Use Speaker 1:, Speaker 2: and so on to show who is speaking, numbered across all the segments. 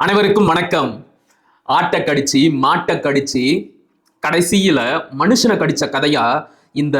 Speaker 1: அனைவருக்கும் வணக்கம். ஆட்டை கடிச்சு மாட்டை கடிச்சு கடைசியில மனுஷனை கடிச்ச கதையா இந்த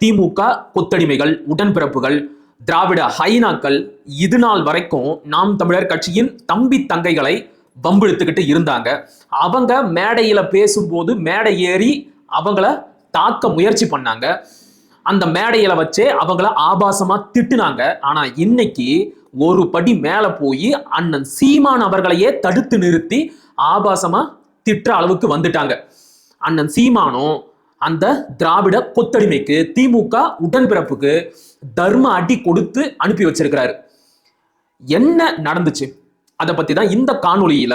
Speaker 1: திமுக கொத்தடிமைகள் உடன்பிறப்புகள் திராவிட ஹைனாக்கள் இது நாள் வரைக்கும் நாம் தமிழர் கட்சியின் தம்பி தங்கைகளை வம்பிழுத்துக்கிட்டு இருந்தாங்க. அவங்க மேடையில பேசும்போது மேடை ஏறி அவங்கள தாக்க முயற்சி பண்ணாங்க. அந்த மேடையில வச்சே அவங்கள ஆபாசமா திட்டுனாங்க. ஆனா இன்னைக்கு ஒரு படி மேல போய் அண்ணன் சீமான் அவர்களையே தடுத்து நிறுத்தி ஆபாசமா திட்டுற அளவுக்கு வந்துட்டாங்க. அண்ணன் சீமானும் அந்த திராவிட கொத்தடிமைக்கு திமுக உடன்பிறப்புக்கு தர்ம அடி கொடுத்து அனுப்பி வச்சிருக்கிறாரு. என்ன நடந்துச்சு? அதை பத்தி தான் இந்த காணொளியில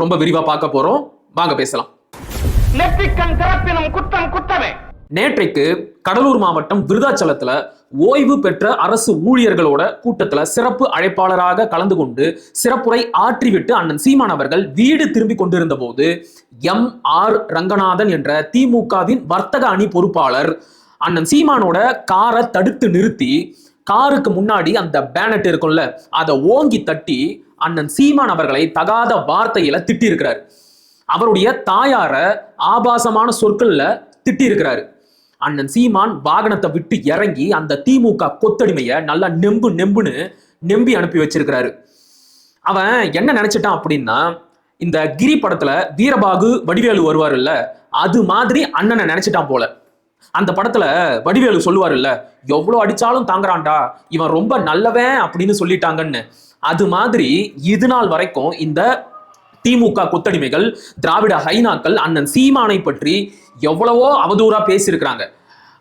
Speaker 1: ரொம்ப விரிவா பார்க்க போறோம். வாங்க பேசலாம்.
Speaker 2: நெற்றிக்கண் திறப்பினும் குற்றம் குற்றமே
Speaker 1: நேற்றைக்கு கடலூர் மாவட்டம் விருதாச்சலத்துல ஓய்வு பெற்ற அரசு ஊழியர்களோட கூட்டத்துல சிறப்பு அழைப்பாளராக கலந்து கொண்டு சிறப்புரை ஆற்றிவிட்டு அண்ணன் சீமான் அவர்கள் வீடு திரும்பி கொண்டிருந்த போது எம் ஆர் ரங்கநாதன் என்ற திமுகவின் வர்த்தக அணி பொறுப்பாளர் அண்ணன் சீமானோட காரை தடுத்து நிறுத்தி காருக்கு முன்னாடி அந்த பேனட் இருக்கும்ல அதை ஓங்கி தட்டி அண்ணன் சீமான் அவர்களை தகாத வார்த்தையில திட்டியிருக்கிறார். அவருடைய தாயார ஆபாசமான சொற்கள்ல திட்டியிருக்கிறாரு. அண்ணன் சீமான் வாகனத்தை விட்டு இறங்கி அந்த திமுக கொத்தடிமைய நல்லா நெம்பு நெம்புன்னு நெம்பி அனுப்பி வச்சிருக்கிறாரு. அவன் என்ன நினைச்சிட்டான் அப்படின்னா இந்த கிரி படத்துல வீரபாகு வடிவேலு வருவாருல்ல அது மாதிரி அண்ணனை நினைச்சிட்டான் போல. அந்த படத்துல வடிவேலு சொல்லுவாருல்ல எவ்வளவு அடிச்சாலும் தாங்குறான்டா இவன் ரொம்ப நல்லவன் அப்படின்னு சொல்லிட்டாங்கன்னு. அது மாதிரி இது நாள் வரைக்கும் இந்த திமுக கொத்தடிமைகள் திராவிட ஹைனாக்கள் அண்ணன் சீமானை பற்றி எவ்வளவோ அவதூறா பேசியிருக்கிறாங்க.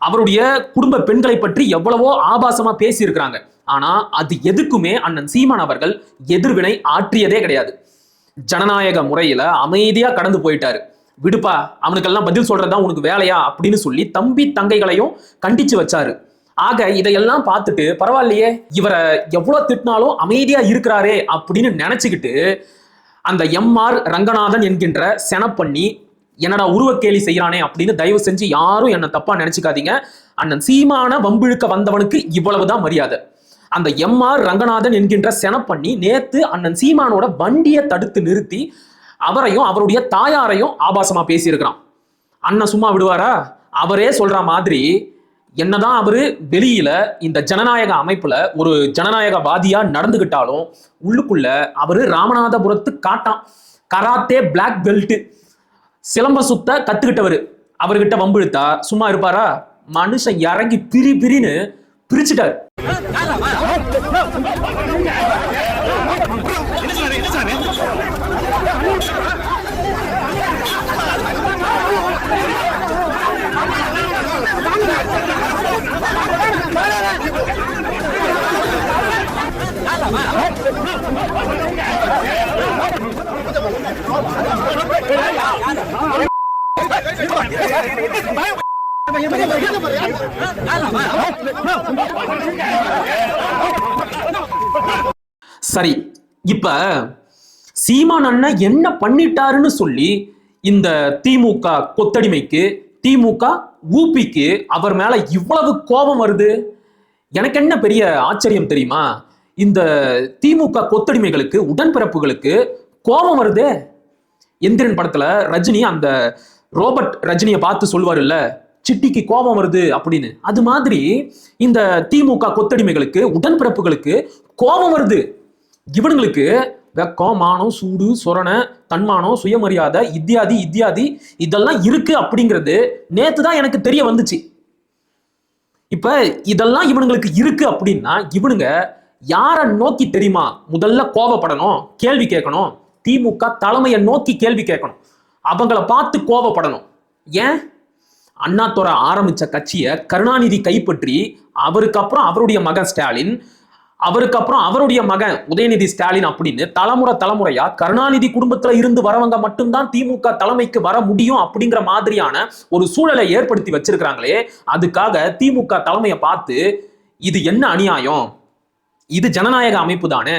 Speaker 1: அவருடைய குடும்ப பெண்களை பற்றி எவ்வளவோ ஆபாசமா பேசியிருக்கிறாங்க. ஆனா அது எதுக்குமே அண்ணன் சீமான் அவர்கள் எதிர்வினை ஆற்றியதே கிடையாது. ஜனநாயக முறையில அமைதியா கடந்து போயிட்டாரு. விடுப்பா அவனுக்கெல்லாம் பதில் சொல்றதா உனக்கு வேலையா அப்படின்னு சொல்லி தம்பி தங்கைகளையும் கண்டிச்சு வச்சாரு. ஆக இதையெல்லாம் பார்த்துட்டு பரவாயில்லையே இவரை எவ்வளவு திட்டினாலும் அமைதியா இருக்கிறாரே அப்படின்னு நினைச்சுக்கிட்டு அந்த எம்ஆர் ரங்கநாதன் என்கின்ற செனப்பண்ணி என்னடா உருவக்கேலி செய்யறானே அப்படின்னு தயவு செஞ்சு யாரும் என்ன தப்பா நினைச்சுக்காதீங்க. அண்ணன் சீமான வம்பிழுக்க வந்தவனுக்கு இவ்வளவுதான் மரியாதை. அந்த எம்ஆர் ரங்கநாதன் என்கின்ற செனப்பண்ணி நேத்து அண்ணன் சீமானோட வண்டியை தடுத்து நிறுத்தி அவரையும் அவருடைய தாயாரையும் ஆபாசமா பேசியிருக்கிறான். அண்ணன் சும்மா விடுவாரா? அவரே சொல்ற மாதிரி என்னதான் அவரு வெளியில இந்த ஜனநாயக அமைப்புல ஒரு ஜனநாயகவாதியா நடந்துகிட்டாலும் உள்ளுக்குள்ள அவரு ராமநாதபுரத்து காட்டான். கராத்தே பிளாக் பெல்ட் சிலம்ப சுத்த கத்துக்கிட்டவர். அவர்கிட்ட வம்பிழுத்தா சும்மா இருப்பாரா? மனுஷன் இறங்கி பிரி பிரின்னு பிரிச்சுட்டாரு. சரி இப்ப சீமான் அண்ணன் என்ன பண்ணிட்டாருன்னு சொல்லி இந்த திமுக கொத்தடிமைக்கு திமுக ஊபிக்கு அவர் மேல இவ்வளவு கோபம் வருது? எனக்கு என்ன பெரிய ஆச்சரியம் தெரியுமா? இந்த திமுக கொத்தடிமைகளுக்கு உடன்பிறப்புகளுக்கு கோபம் வருதே? எந்திரன் படத்துல ரஜினி அந்த ரோபர்ட் ரஜினியை பார்த்து சொல்லுவாருல்ல சிட்டிக்கு கோபம் வருது அப்படின்னு. அது மாதிரி இந்த திமுக கொத்தடிமைகளுக்கு உடன்பிறப்புகளுக்கு கோபம் வருது. இவனுங்களுக்கு வெக்கம் மானம் சூடு சொரண தன்மானம் சுயமரியாதை இத்தியாதி இத்தியாதி இதெல்லாம் இருக்கு அப்படிங்கிறது நேத்து தான் எனக்கு தெரிய வந்துச்சு. இப்ப இதெல்லாம் இவனுங்களுக்கு இருக்கு அப்படின்னா இவனுங்க யாரை நோக்கி தெரியுமா? முதல்ல கோபப்படணும் கேள்வி கேட்கணும். திமுக தலைமையை நோக்கி கேள்வி கேட்கணும். அவங்கள பார்த்து கோபப்படணும். ஏன்? அண்ணாத்துறை ஆரம்பிச்ச கட்சியை கருணாநிதி கைப்பற்றி அவருக்கு அப்புறம் அவருடைய மகன் ஸ்டாலின் அவருக்கு அப்புறம் அவருடைய மகன் உதயநிதி ஸ்டாலின் அப்படின்னு தலைமுறை தலைமுறையா கருணாநிதி குடும்பத்துல இருந்து வரவங்க மட்டும்தான் திமுக தலைமைக்கு வர முடியும் அப்படிங்கிற மாதிரியான ஒரு சூழலை ஏற்படுத்தி வச்சிருக்கிறாங்களே அதுக்காக திமுக தலைமையை பார்த்து இது என்ன அநியாயம்? இது ஜனநாயக அமைப்பு தானே?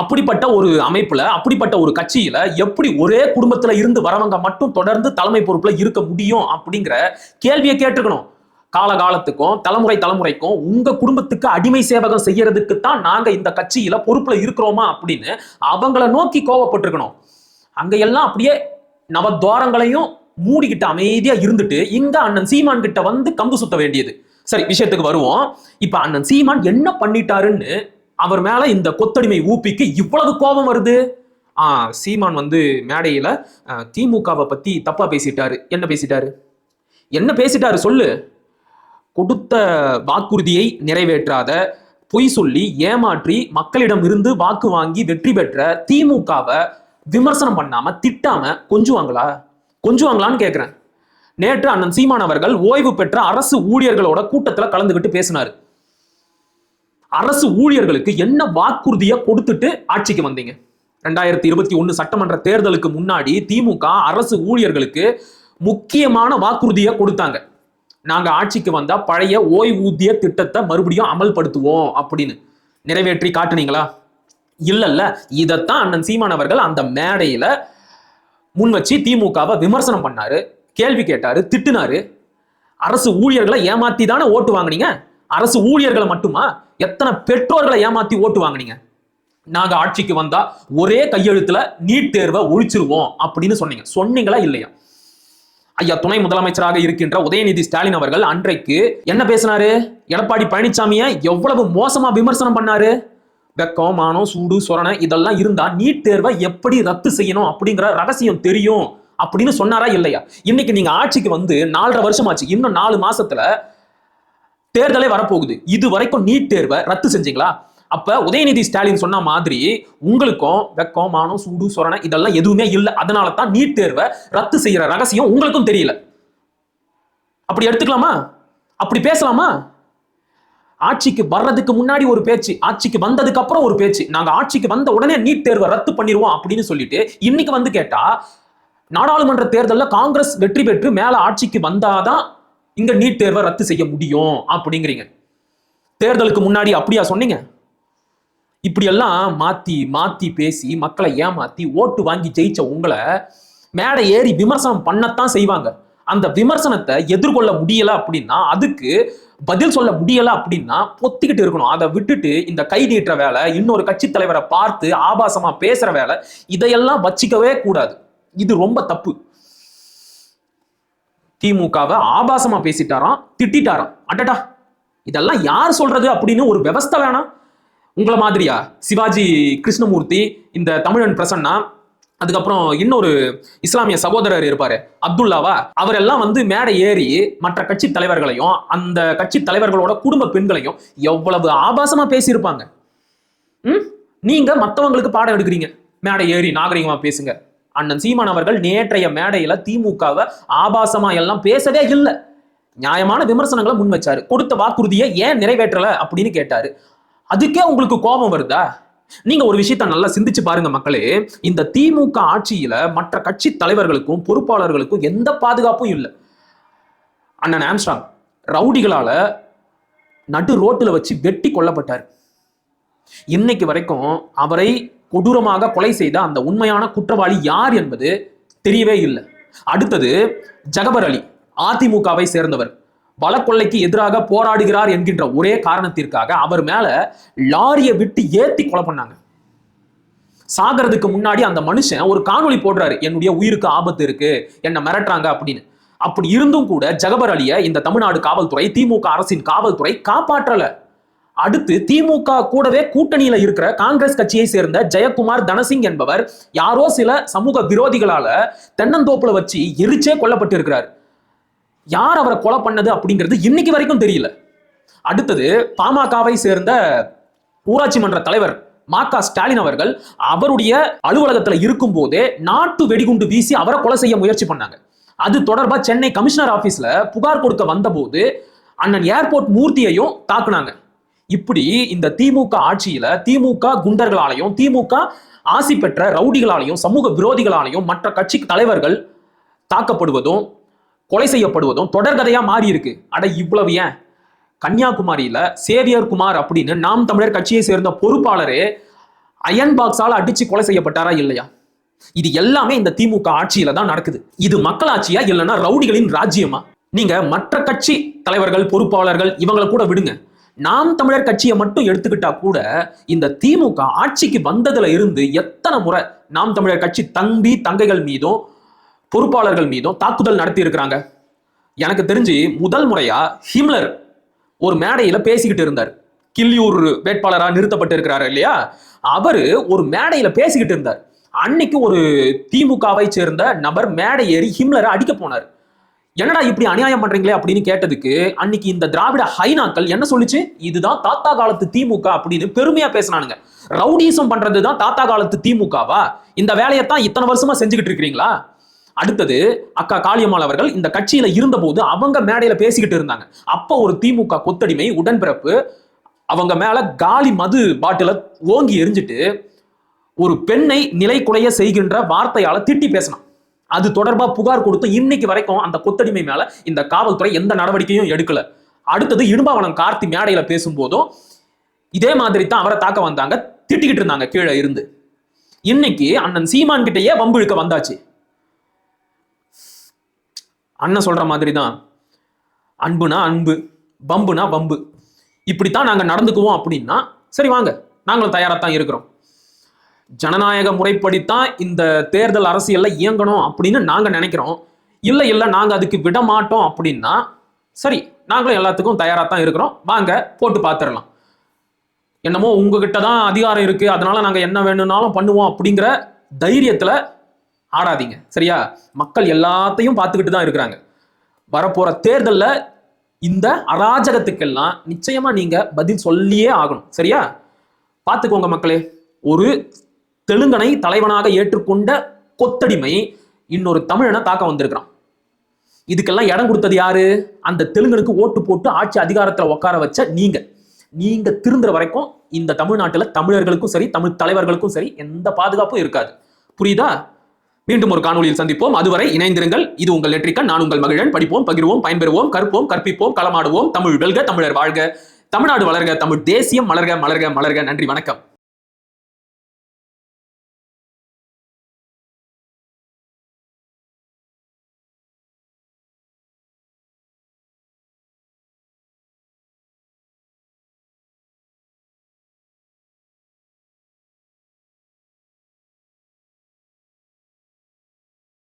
Speaker 1: அப்படிப்பட்ட ஒரு அமைப்புல அப்படிப்பட்ட ஒரு கட்சியில எப்படி ஒரே குடும்பத்துல இருந்து வரவங்க மட்டும் தொடர்ந்து தலைமை பொறுப்புல இருக்க முடியும் அப்படிங்கிற கேள்வியை கேட்டுக்கணும் காலகாலத்துக்கும் தலைமுறை தலைமுறைக்கும் உங்க குடும்பத்துக்கு அடிமை சேவகம் செய்யறதுக்கு தான் நாங்க இந்த கட்சியில பொறுப்புல இருக்கிறோமா அப்படின்னு அவங்கள நோக்கி கோவப்பட்டிருக்கணும். அங்க எல்லாம் அப்படியே நவத்வாரங்களையும் மூடிக்கிட்டு அமைதியா இருந்துட்டு இங்க அண்ணன் சீமான் கிட்ட வந்து கம்பு சுத்த வேண்டியது. சரி விஷயத்துக்கு வருவோம். இப்ப அண்ணன் சீமான் என்ன பண்ணிட்டாருன்னு அவர் மேல இந்த கொத்தடிமை ஊப்பிக்கு இவ்வளவு கோபம் வருது? ஆ சீமான் வந்து மேடையில திமுகவை பத்தி தப்பா பேசிட்டாரு. என்ன பேசிட்டாரு? என்ன பேசிட்டாரு சொல்லு. கொடுத்த வாக்குறுதியை நிறைவேற்றாத பொய் சொல்லி ஏமாற்றி மக்களிடம் இருந்து வாக்கு வாங்கி வெற்றி பெற்ற திமுகவை விமர்சனம் பண்ணாம திட்டாம கொஞ்சுவாங்களா? கொஞ்சுவாங்களான்னு கேக்குறேன். நேற்று அண்ணன் சீமான் அவர்கள் ஓய்வு பெற்ற அரசு ஊழியர்களோட கூட்டத்துல கலந்துகிட்டு பேசினாரு. அரசு ஊழியர்களுக்கு என்ன வாக்குறுதியை கொடுத்துட்டு ஆட்சிக்கு வந்தீங்க? ரெண்டாயிரத்தி இருபத்தி ஒன்று சட்டமன்ற தேர்தலுக்கு முன்னாடி திமுக அரசு ஊழியர்களுக்கு முக்கியமான வாக்குறுதியை கொடுத்தாங்க. நாங்க ஆட்சிக்கு வந்தா பழைய ஓய்வூதிய திட்டத்தை மறுபடியும் அமல்படுத்துவோம் அப்படின்னு. நிறைவேற்றி காட்டுனீங்களா? இல்லைல்ல. இதைத்தான் அண்ணன் சீமான் அவர்கள் அந்த மேடையில முன் வச்சு திமுகவை விமர்சனம் பண்ணாரு. கேள்வி கேட்டாரு திட்டுனாரு. அரசு ஊழியர்களை ஏமாத்தி தானே ஓட்டு வாங்குனீங்க? அரசு ஊழியர்களை மட்டுமா? எத்தனை பெற்றோர்களை ஏமாத்தி ஓட்டு வாங்குனீங்க? நாங்க ஆட்சிக்கு வந்தா ஒரே கையெழுத்துல நீட் தேர்வை ஒழிச்சிருவோம் அப்படின்னு சொன்னீங்க. சொன்னீங்களா இல்லையா? ஐயா துணை முதலமைச்சராக இருக்கின்ற உதயநிதி ஸ்டாலின் அவர்கள் அன்றைக்கு என்ன பேசினாரு? எடப்பாடி பழனிசாமிய எவ்வளவு மோசமா விமர்சனம் பண்ணாரு? வெக்கம் மானம் சூடு சொரணை இதெல்லாம் இருந்தா நீட் தேர்வை எப்படி ரத்து செய்யணும் அப்படிங்கிற ரகசியம் தெரியும் அப்படின்னு சொன்னாரா இல்லையா? இன்னைக்கு நீங்க ஆட்சிக்கு வந்து நாலரை வருஷம் ஆச்சு இன்னும் நாலு மாசத்துல தேர்தலே வரப்போகுது. இது வரைக்கும் நீட் தேர்வை ரத்து செஞ்சீங்களா? அப்ப உதயநிதி ஸ்டாலின் சொன்ன மாதிரி உங்களுக்கும் வெக்கம் மானம் சூடு சொரணை இதெல்லாம் எதுவுமே இல்லை. அதனால தான் நீட் தேர்வை ரத்து செய்யற ரகசியம் உங்களுக்கும் தெரியல. அப்படி எடுத்துக்கலாமா? அப்படி பேசலாமா? ஆட்சிக்கு வர்றதுக்கு முன்னாடி ஒரு பேச்சு ஆட்சிக்கு வந்ததுக்கு அப்புறம் ஒரு பேச்சு. நாங்க ஆட்சிக்கு வந்த உடனே நீட் தேர்வை ரத்து பண்ணிடுவோம் அப்படின்னு சொல்லிட்டு இன்னைக்கு வந்து கேட்டா நாடாளுமன்ற தேர்தலில் காங்கிரஸ் வெற்றி பெற்று மேல ஆட்சிக்கு வந்தாதான் இங்க நீட் தேர்வை ரத்து செய்ய முடியும் அப்படிங்கிறீங்க. தேர்தலுக்கு முன்னாடி அப்படியா சொன்னீங்க? இப்படியெல்லாம் மாத்தி மாத்தி பேசி மக்களை ஏமாத்தி ஓட்டு வாங்கி ஜெயிச்ச உங்களை மேடை ஏறி விமர்சனம் பண்ணத்தான் செய்வாங்க. அந்த விமர்சனத்தை எதிர்கொள்ள முடியல அப்படின்னா அதுக்கு பதில் சொல்ல முடியல அப்படின்னா பொத்திக்கிட்டு இருக்கணும். அதை விட்டுட்டு இந்த கை நீட்டுற வேலை இன்னொரு கட்சி தலைவரை பார்த்து ஆபாசமா பேசுற வேலை இதையெல்லாம் வச்சிக்கவே கூடாது. இது ரொம்ப தப்பு. திமுகவை ஆபாசமா பேசிட்டாராம் திட்டிட்டாராம். அடடா இதெல்லாம் யார் சொல்றது அப்படின்னு ஒரு விவஸ்தை வேணாம். உங்களை மாதிரியா? சிவாஜி கிருஷ்ணமூர்த்தி இந்த தமிழன் பிரசன்னா அதுக்கப்புறம் இன்னொரு இஸ்லாமிய சகோதரர் இருப்பாரு அப்துல்லாவா அவரெல்லாம் வந்து மேடை ஏறி மற்ற கட்சி தலைவர்களையும் அந்த கட்சி தலைவர்களோட குடும்ப பெண்களையும் எவ்வளவு ஆபாசமா பேசியிருப்பாங்க. ம்? நீங்க மற்றவங்களுக்கு பாடம் எடுக்கிறீங்க. மேடை ஏறி நாகரிகமா பேசுங்க. அண்ணன் சீமான் அவர்கள் நேற்றைய மேடையில திமுகவை ஆபாசமா எல்லாம் பேசவே இல்லை. நியாயமான விமர்சனங்களை முன் வச்சாரு. கொடுத்த வாக்குறுதியை ஏன் நிறைவேற்றல அப்படின்னு கேட்டாரு. அதுக்கே உங்களுக்கு கோபம் வருதா? நீங்க ஒரு விஷயத்த நல்லா சிந்திச்சு பாருங்க மக்களே. இந்த திமுக ஆட்சியில மற்ற கட்சி தலைவர்களுக்கும் பொறுப்பாளர்களுக்கும் எந்த பாதுகாப்பும் இல்லை. அண்ணன் ஆம்ஸ்டாங் ரவுடிகளால நடு ரோட்டில் வச்சு வெட்டி கொல்லப்பட்டார். இன்னைக்கு வரைக்கும் அவரை கொடூரமாக கொலை செய்த அந்த உண்மையான குற்றவாளி யார் என்பது தெரியவே இல்லை. அடுத்தது ஜகபர் அலி அதிமுகவை சேர்ந்தவர். வழக்கொள்ளைக்கு எதிராக போராடுகிறார் என்கின்ற ஒரே காரணத்திற்காக அவர் மேல லாரியை விட்டு ஏத்தி கொலை பண்ணாங்க. சாகிறதுக்கு முன்னாடி அந்த மனுஷன் ஒரு காணொளி போடுறாரு என்னுடைய உயிருக்கு ஆபத்து இருக்கு என்ன மிரட்டுறாங்க அப்படின்னு. அப்படி இருந்தும் கூட ஜகபர் அலியை இந்த தமிழ்நாடு காவல்துறை திமுக அரசின் காவல்துறை காப்பாற்றலை. அடுத்து திமுக கூடவே கூட்டணியில இருக்கிற காங்கிரஸ் கட்சியை சேர்ந்த ஜெயக்குமார் தனசிங் என்பவர் யாரோ சில சமூக விரோதிகளால தென்னந்தோப்புல வச்சு எரிச்சே கொல்லப்பட்டு இருக்கிறார் யார் அவரை கொலை பண்ணது அப்படிங்கிறது இன்னைக்கு வரைக்கும் தெரியல. அடுத்தது பாமகவை சேர்ந்த ஊராட்சி மன்ற தலைவர் மா க ஸ்டாலின் அவர்கள் அவருடைய அலுவலகத்துல இருக்கும் போதே நாட்டு வெடிகுண்டு வீசி அவரை கொலை செய்ய முயற்சி பண்ணாங்க. அது தொடர்பா சென்னை கமிஷனர் ஆபீஸ்ல புகார் கொடுக்க வந்தபோது அண்ணன் ஏர்போர்ட் மூர்த்தியையும் தாக்குனாங்க. இப்படி இந்த திமுக ஆட்சியில திமுக குண்டர்களாலையும் திமுக ஆசி பெற்ற ரவுடிகளாலையும் சமூக விரோதிகளாலையும் மற்ற கட்சி தலைவர்கள் தாக்கப்படுவதும் கொலை செய்யப்படுவதும் தொடர்கதையா மாறி இருக்கு அட இவ்வளவு ஏன்? கன்னியாகுமரியில சேவியர் குமார் அப்படின்னு நாம் தமிழர் கட்சியை சேர்ந்த பொறுப்பாளரே அயன் பாக்ஸால் அடிச்சு கொலை செய்யப்பட்டாரா இல்லையா? இது எல்லாமே இந்த திமுக ஆட்சியில தான் நடக்குது. இது மக்களாட்சியா இல்லைன்னா ரவுடிகளின் ராஜ்யமா? நீங்க மற்ற கட்சி தலைவர்கள் பொறுப்பாளர்கள் இவங்களை கூட விடுங்க. நாம் தமிழர் கட்சியை மட்டும் எடுத்துக்கிட்டா கூட இந்த திமுக ஆட்சிக்கு வந்ததுல இருந்து எத்தனை முறை நாம் தமிழர் கட்சி தம்பி தங்கைகள் மீதும் பொறுப்பாளர்கள் மீதும் தாக்குதல் நடத்தி இருக்கிறாங்க எனக்கு தெரிஞ்சு முதல் முறையா ஹிம்லர் ஒரு மேடையில பேசிக்கிட்டு இருந்தார். கிள்ளியூர் வேட்பாளராக நிறுத்தப்பட்டு இருக்கிறாரு இல்லையா? அவரு ஒரு மேடையில பேசிக்கிட்டு இருந்தார். அன்னைக்கு ஒரு திமுகவை சேர்ந்த நபர் மேடை ஏறி ஹிம்லரை அடிக்க போனார். என்னடா இப்படி அநியாயம் பண்றீங்களே அப்படின்னு கேட்டதுக்கு அன்னைக்கு இந்த திராவிட ஹைனாக்கள் என்ன சொல்லுச்சு? இதுதான் தாத்தா காலத்து திமுக அப்படின்னு பெருமையா பேசினானுங்க. ரவுடிசம் பண்றதுதான் தாத்தா காலத்து திமுகவா? இந்த வேலையைத்தான் இத்தனை வருஷமா செஞ்சுக்கிட்டு இருக்கிறீங்களா? அடுத்தது அக்கா காளியம்மாள் அவர்கள் இந்த கட்சியில இருந்தபோது அவங்க மேடையில பேசிக்கிட்டு இருந்தாங்க. அப்போ ஒரு திமுக கொத்தடிமை உடன்பிறப்பு அவங்க மேல காலி மது பாட்டில ஓங்கி எரிஞ்சிட்டு ஒரு பெண்ணை நிலை குலைய செய்கின்ற வார்த்தையால திட்டி பேசினான். அது தொடர்பாக புகார் கொடுத்து இன்னைக்கு வரைக்கும் அந்த கொத்தடிமை மேல இந்த காவல்துறை எந்த நடவடிக்கையும் எடுக்கல. அடுத்தது இடும்பாவனம் கார்த்தி மேடையில பேசும்போதும் இதே மாதிரி தான் அவரை தாக்க வந்தாங்க. திட்டிக்கிட்டு இருந்தாங்க கீழே இருந்து. இன்னைக்கு அண்ணன் சீமான் கிட்டயே வம்பு இழுக்க வந்தாச்சு. அண்ணன் சொல்ற மாதிரி தான் அன்புனா அன்பு பம்புனா பம்பு இப்படித்தான் நாங்கள் நடந்துக்குவோம் அப்படின்னா சரி வாங்க நாங்களும் தயாராக தான் இருக்கிறோம். ஜனநாயக முறைப்படித்தான் இந்த தேர்தல் அரசியல்ல இயங்கணும் அப்படின்னு நாங்க நினைக்கிறோம். இல்ல இல்ல நாங்க அதுக்கு விட மாட்டோம் அப்படின்னா சரி நாங்களும் எல்லாத்துக்கும் தயாரா தான் இருக்கிறோம். வாங்க போட்டு பார்த்துடலாம் என்னமோ உங்ககிட்ட தான் அதிகாரம் இருக்கு. அதனால நாங்க என்ன வேணும்னாலும் பண்ணுவோம் அப்படிங்கிற தைரியத்துல ஆடாதீங்க. சரியா? மக்கள் எல்லாத்தையும் பார்த்துக்கிட்டு தான் இருக்கிறாங்க. வரப்போற தேர்தல்ல இந்த அராஜகத்துக்கெல்லாம் நிச்சயமா நீங்க பதில் சொல்லியே ஆகணும். சரியா? பார்த்துக்கோங்க மக்களே ஒரு தெலுங்கனை தலைவனாக ஏற்றுக்கொண்ட கொத்தடிமை இன்னொரு தமிழனை தாக்க வந்திருக்கிறான். இதுக்கெல்லாம் இடம் கொடுத்தது யாரு? அந்த தெலுங்கனுக்கு ஓட்டு போட்டு ஆட்சி அதிகாரத்துல உட்கார வச்ச நீங்க. நீங்க திருந்துற வரைக்கும் இந்த தமிழ்நாட்டுல தமிழர்களுக்கும் சரி தமிழ் தலைவர்களுக்கும் சரி எந்த பாதுகாப்பும் இருக்காது. புரியுதா? மீண்டும் ஒரு காணொலியில் சந்திப்போம். அதுவரை இணைந்திருங்கள். இது உங்கள் நெற்றிக்கன் நான் உங்கள் மகிழன். படிப்போம் பகிர்வோம் பயன்பெறுவோம் கற்போம் கற்பிப்போம் களமாடுவோம். தமிழ் வெல்க தமிழர் வாழ்க. தமிழ்நாடு வளர்க தமிழ் தேசியம் மலர்க மலர்க மலர்க. நன்றி வணக்கம்.